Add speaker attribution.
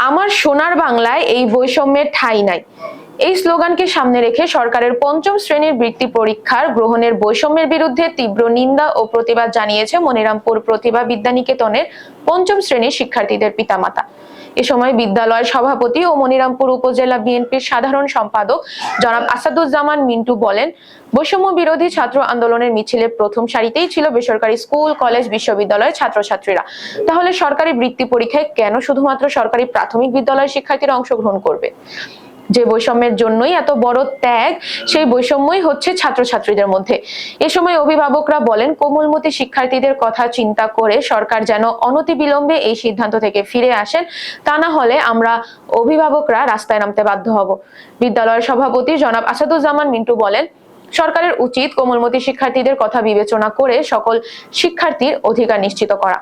Speaker 1: আমার সোনার বাংলায় এই বৈষম্যের ঠাঁই নাই। এই স্লোগানকে সামনে রেখে সরকারের পঞ্চম শ্রেণির বৃত্তি পরীক্ষার গ্রহণের বৈষম্যের বিরুদ্ধে তীব্র নিন্দা ও প্রতিবাদ জানিয়েছে মনিরামপুর প্রতিভা বিদ্যানিকেতনের পঞ্চম শ্রেণির শিক্ষার্থীদের পিতামাতা। এ সময় বিদ্যালয়ের সভাপতি ও মনিরামপুর উপজেলা বিএনপির সাধারণ সম্পাদক জনাব আসাদুজ্জামান মিন্টু বলেন, বৈষম্য বিরোধী ছাত্র আন্দোলনের মিছিলে প্রথম সারিতেই ছিল বেসরকারি স্কুল, কলেজ, বিশ্ববিদ্যালয়ের ছাত্রছাত্রীরা। তাহলে সরকারি বৃত্তি পরীক্ষায় কেন শুধুমাত্র সরকারি প্রাথমিক বিদ্যালয়ের শিক্ষার্থীরা অংশগ্রহণ করবে? যে বৈষম্যের জন্যই এত বড় ত্যাগ, সেই বৈষম্যই হচ্ছে ছাত্রছাত্রীদের মধ্যে। এ সময় অভিভাবকরা বলেন, কোমলমতি শিক্ষার্থীদের কথা চিন্তা করে সরকার যেন অনতিবিলম্বে এই সিদ্ধান্ত থেকে ফিরে আসেন, তা না হলে আমরা অভিভাবকরা রাস্তায় নামতে বাধ্য হব। বিদ্যালয়ের সভাপতি জনাব আসাদুজ্জামান মিন্টু বলেন, সরকারের উচিত কোমলমতি শিক্ষার্থীদের কথা বিবেচনা করে সকল শিক্ষার্থীর অধিকার নিশ্চিত করা।